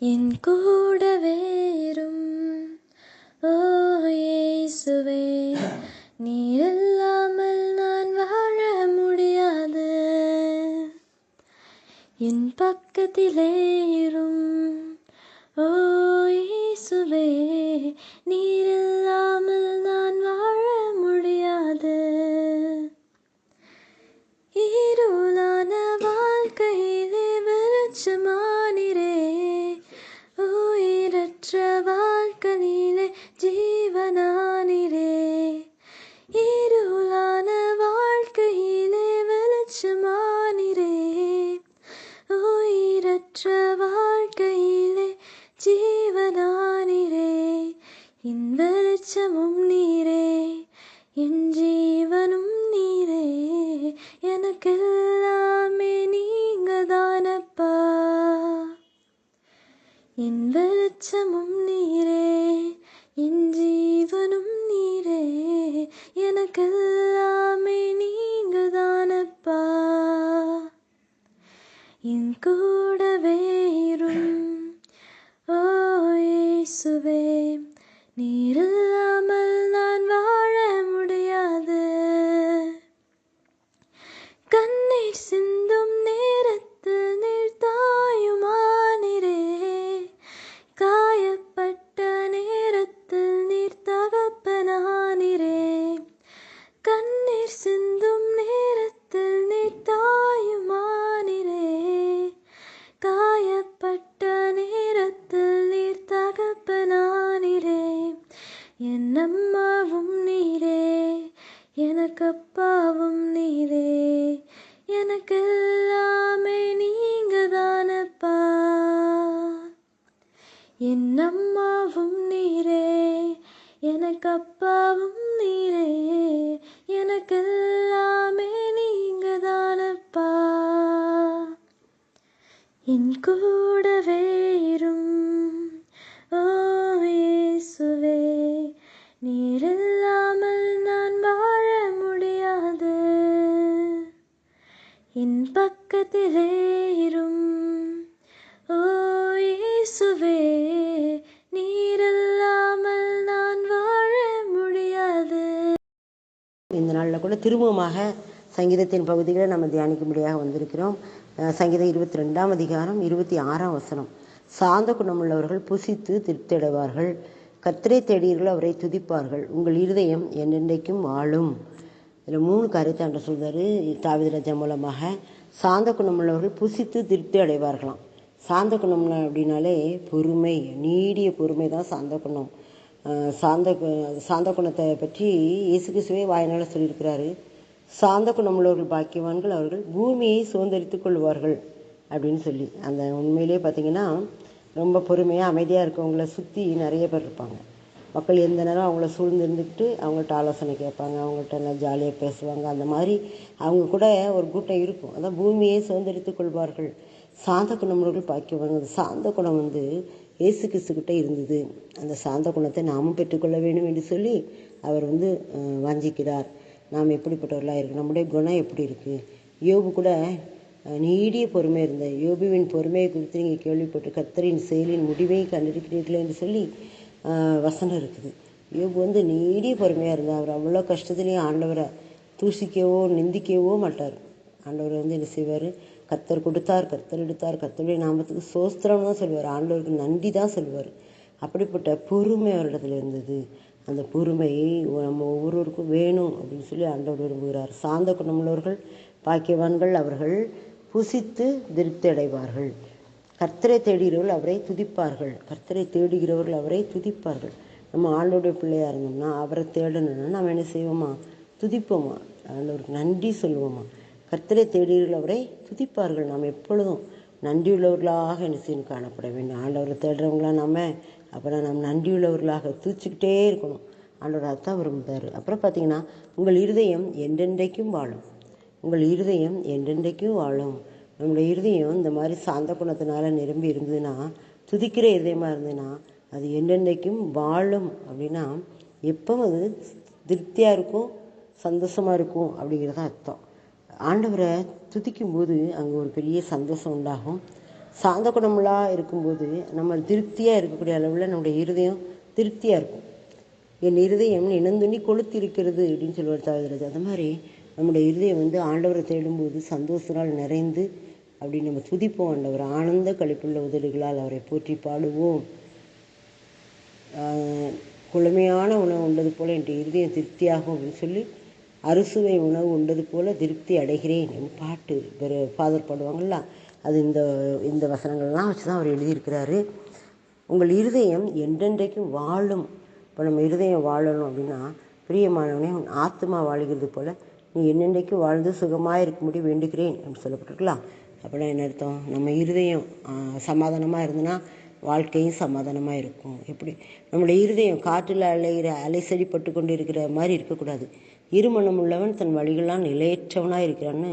என் கூட வேறும். ஓ இயேசுவே நீர் இல்லாமல் நான் வாழ முடியாது. என் பக்கத்திலேரும் ஓ இயேசுவே நீர் இல்லாமல் நான் வாழ முடியாது. இருளான வாழ்க்கையிலே வெளிச்சமானிரே வாழ்க்கையிலே ஜீவனானிரே என் வெளிச்சமும் நீரே என் ஜீவனும் நீரே எனக்கெல்லாமே நீங்க தானப்பா என் வெளிச்சமும் நீரே என் ஜீவனும் நீரே எனக்கெல்லாமே நீங்க தானப்பா என் கூடவே இரும் ஓ இயேசுவே நீர் என் அம்மாவும் நீரே எனக்கு அப்பாவும் நீரே எனக்கு எல்லாமே நீங்க தானப்பா என் கூடவே இரும். இந்த கூட திரும்பமாக சங்கீதத்தின் பகுதிகளை நம்ம தியானிக்கும்படியாக வந்திருக்கிறோம். சங்கீதம் இருபத்தி ரெண்டாம் அதிகாரம் இருபத்தி ஆறாம் வசனம். சாந்த குணமுள்ளவர்கள் புசித்து திருப்தி அடைவார்கள் கர்த்தரை அவரை துதிப்பார்கள். உங்கள் இருதயம் என்றென்றைக்கும் வாழும். இதில் மூணு கருத்தை அன்று சொல்றாரு தாவீது ராஜா மூலமாக. சாந்த குணமுள்ளவர்கள் புசித்து திருப்தி அடைவார்களாம் சாந்த குணம் அப்படின்னாலே பொறுமை நீடிய பொறுமை தான் சாந்த குணம். சாந்த கு- சாந்த குணத்தை பற்றி இயேசு கிறிஸ்துவே வாயினால் சொல்லியிருக்கிறாரு. சாந்த குணமுள்ளவர்கள் பாக்கியவான்கள் அவர்கள் பூமியை சுதந்திரித்து கொள்வார்கள் அப்படின்னு சொல்லி. அந்த உண்மையிலேயே பார்த்தீங்கன்னா ரொம்ப பொறுமையாக அமைதியாக இருக்கவங்கள சுற்றி நிறைய பேர் இருப்பாங்க. மக்கள் எந்த நேரம் அவங்கள சூழ்ந்திருந்துக்கிட்டு அவங்கள்ட்ட ஆலோசனை கேட்பாங்க அவங்கள்ட்ட நல்லா ஜாலியாக பேசுவாங்க அந்த மாதிரி அவங்க கூட ஒரு கூட்டம் இருக்கும். அதான் பூமியை சுதந்திரித்து கொள்வார்கள். சாந்த குணமுள்ளவர்கள் பாக்கியவாங்க அந்த சாந்த குணம் வந்து இயேசு கிறிஸ்துக்கிட்ட இருந்தது. அந்த சாந்த குணத்தை நாமும் பெற்றுக்கொள்ள வேண்டும் என்று சொல்லி அவர் வந்து வாஞ்சிக்கிறார். நாம் எப்படிப்பட்டவர்களாக இருக்கு நம்முடைய குணம் எப்படி இருக்குது யோபு கூட நீடிய பொறுமை இருந்த யோபுவின் பொறுமையை குறித்து நீங்கள் கேள்விப்பட்டு கத்தரின் செயலின் முடிவை கண்டிருக்கிறீர்களே என்று சொல்லி வசனம் இருக்குது. யோபு வந்து நீடிய பொறுமையாக இருந்தார் அவர் அவ்வளோ கஷ்டத்துலேயும் ஆண்டவரை தூசிக்கவோ நிந்திக்கவோ மாட்டார். ஆண்டவர் வந்து என்ன செய்வார்? கர்த்தர் கொடுத்தார் கத்தர் எடுத்தார் கத்தருடைய நாமத்துக்கு சோஸ்திரம் தான் சொல்லுவார். ஆண்டவருக்கு நன்றி தான் சொல்லுவார். அப்படிப்பட்ட பொறுமை அவரிடத்துல இருந்தது. அந்த பொறுமை நம்ம ஒவ்வொருவருக்கும் வேணும் அப்படின்னு சொல்லி ஆண்டவர் விரும்புகிறார். சாந்த குணமுள்ளவர்கள் பாக்கியவான்கள் அவர்கள் புசித்து திருப்தி அடைவார்கள். கர்த்தரை தேடுகிறவர்கள் அவரை துதிப்பார்கள். கர்த்தரை தேடுகிறவர்கள் அவரை துதிப்பார்கள். நம்ம ஆண்டோடைய பிள்ளையாக இருந்தோம்னா அவரை தேடணும்னா நம்ம என்ன செய்வோமா? துதிப்போமா? ஆண்டவருக்கு நன்றி சொல்லுவோமா? கர்த்தரை தேடுகிறவர்கள் அவரை துதிப்பார்கள் நாம் எப்பொழுதும். நன்றியுள்ளவர்களாக என்ன செய்யணும் காணப்பட வேண்டும். ஆண்டவரை தேடுறவங்களா நம்ம அப்புறம் நம்ம நன்றியுள்ளவர்களாக தூச்சிக்கிட்டே இருக்கணும். ஆண்டவர் அதான் விரும்புகிறார் அப்புறம் பார்த்தீங்கன்னா உங்கள் இருதயம் என்றென்றைக்கும் வாழும். உங்கள் இருதயம் என்றென்றைக்கும் வாழும். நம்மளுடைய இருதயம் இந்த மாதிரி சாந்த குணத்தினால நிரம்பி இருந்ததுன்னா துதிக்கிற இருதயமாக இருந்ததுன்னா அது என்றென்றைக்கும் வாழும். அப்படின்னா எப்போ அது திருப்தியாக இருக்கும் சந்தோஷமாக இருக்கும் அப்படிங்கிறது தான் அர்த்தம். ஆண்டவரை துதிக்கும் போது அங்கே ஒரு பெரிய சந்தோஷம் உண்டாகும். சாந்த குடமுலாக இருக்கும்போது நம்ம திருப்தியாக இருக்கக்கூடிய அளவில் நம்முடைய இருதயம் திருப்தியாக இருக்கும். என் இருதயம் இனந்துண்ணி கொளுத்திருக்கிறது அப்படின்னு சொல்லுவார் தாழ்கிறது அது மாதிரி நம்முடைய இருதயம் வந்து ஆண்டவரை தேடும்போது சந்தோஷனால் நிறைந்து அப்படி நம்ம துதிப்போம் ஆண்டவர். ஆனந்த கழிப்புள்ள உதடுகளால் அவரை போற்றி பாடுவோம். குழமையான குளுமையான உணவு உண்டது போல் என் இருதயம் திருப்தியாகும் அப்படின்னு சொல்லி அறுசுவை உணவு உண்டது போல திருப்தி அடைகிறேன் என் பாட்டு பெரு ஃபாதர் பாடுவாங்கள்ல அது இந்த இந்த வசனங்கள்லாம் வச்சு தான் அவர் எழுதியிருக்கிறாரு. உங்கள் இருதயம் என்றென்றைக்கும் வாழும். இப்போ நம்ம இருதயம் வாழணும் அப்படின்னா பிரியமானவனே உன் ஆத்மா வாழுகிறது போல் நீ என்னென்றைக்கும் வாழ்ந்து சுகமாக இருக்க முடியும் வேண்டுகிறேன் அப்படின்னு சொல்லப்பட்டிருக்கலாம். அப்படின்னா என்ன அர்த்தம்? நம்ம இருதயம் சமாதானமாக இருந்ததுன்னா வாழ்க்கையும் சமாதானமாக இருக்கும். எப்படி? நம்முடைய இருதயம் காற்றில் அலைகிற அலைசடிப்பட்டு கொண்டு இருக்கிற மாதிரி இருக்கக்கூடாது. இருமணம் உள்ளவன் தன் வழிகளால் நிலையற்றவனாக இருக்கிறான்னு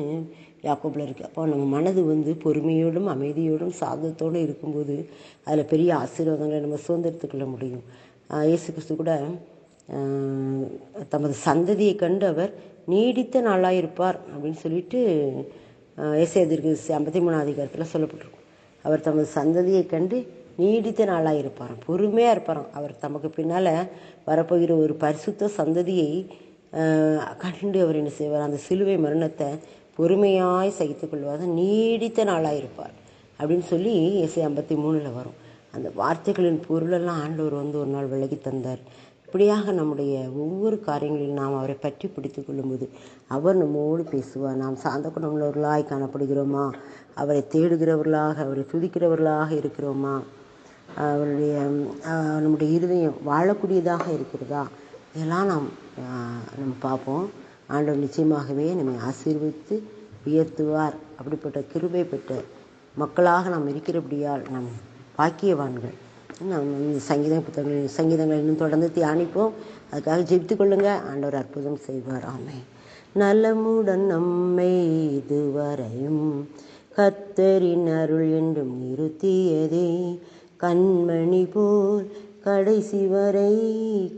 யாக்கோப்பில் இருக்குது அப்போ நம்ம மனது வந்து பொறுமையோடும் அமைதியோடும் சாதத்தோடு இருக்கும்போது அதில் பெரிய ஆசீர்வாதங்களை நம்ம சுதந்திரத்துக்கொள்ள முடியும். இயேசு கிறிஸ்து கூட தமது சந்ததியை கண்டு அவர் நீடித்த நாளாக இருப்பார் அப்படின்னு சொல்லிட்டு ஏசியதிற்கு ஐம்பத்தி மூணாவது அதிகாரத்தில் சொல்லப்பட்டிருக்கும். அவர் தமது சந்ததியை கண்டு நீடித்த நாளாக இருப்பாராம். பொறுமையாக இருப்பாராம். அவர் தமக்கு பின்னால் வரப்போகிற ஒரு பரிசுத்த சந்ததியை கண்டு அவர் என்ன செய்வார்? அந்த சிலுவை மரணத்தை பொறுமையாய் சகித்து கொள்வார். நீடித்த நாளாக இருப்பார் அப்படின்னு சொல்லி இசை ஐம்பத்தி மூணில் வரும். அந்த வார்த்தைகளின் பொருளெல்லாம் ஆண்டவர் வந்து ஒரு நாள் விலகி தந்தார். இப்படியாக நம்முடைய ஒவ்வொரு காரியங்களிலும் நாம் அவரை பற்றி பிடித்து கொள்ளும்போது அவர் நம்மோடு பேசுவார். நாம் சார்ந்த குணமுள்ளவர்களாய் காணப்படுகிறோமா? அவரை தேடுகிறவர்களாக அவரை துதிக்கிறவர்களாக இருக்கிறோமா? அவருடைய நம்முடைய இருதயம் வாழக்கூடியதாக இருக்கிறதா? இதெல்லாம் நாம் நம்ம பார்ப்போம். ஆண்டவர் நிச்சயமாகவே நம்மை ஆசீர்வதித்து உயர்த்துவார். அப்படிப்பட்ட கிருபை பெற்ற மக்களாக நாம் இருக்கிறபடியால் நாம் பாக்கியவான்கள். நாம் சங்கீத புத்தகங்கள் சங்கீதங்களை இன்னும் தொடர்ந்து தியானிப்போம். அதுக்காக ஜெபித்து கொள்ளுங்கள் ஆண்டவர் அற்புதம் செய்வார். ஆமை நலமுடன் நம்மை இதுவரையும் கத்தரின் அருள் என்றும் நிறுத்தியதே. கண்மணி போல் கடைசி வரை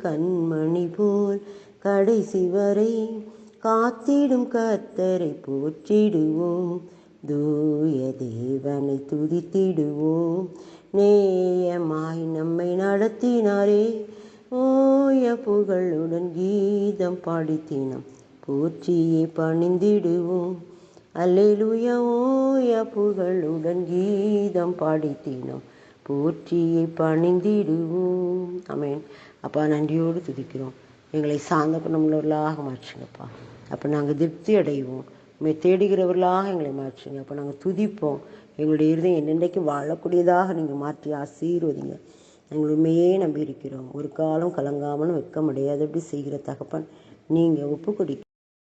கண்மணி போல் கடைசி வரை காத்திடும் கத்தரை போற்றிடுவோம். தூய தேவனை துதித்திடுவோம். நேயமாய் நம்மை நடத்தினாரே. ஓய புகழுடன் கீதம் பாடித்தினம். போற்றியே பணிந்திடுவோம். அல்லேலுய ஓய புகழுடன் கீதம் பாடித்தினம். போற்றியை பணிந்திடுவோம். அமேன் அப்பா நன்றியோடு துதிக்கிறோம். எங்களை சார்ந்த நம்மளவர்களாக மாற்றுங்கப்பா. அப்போ நாங்கள் திருப்தி அடைவோம். உண்மை தேடுகிறவர்களாக எங்களை மாற்றுங்க. அப்போ நாங்கள் துதிப்போம். எங்களுடைய இருதயம் என்னென்றைக்கும் வாழக்கூடியதாக நீங்கள் மாற்றி ஆசீர்வதிங்க. நாங்கள் உண்மையே நம்பி இருக்கிறோம் ஒரு காலம் கலங்காமலும் வெக்க அப்படி செய்கிற தகப்பன் நீங்கள் ஒப்பு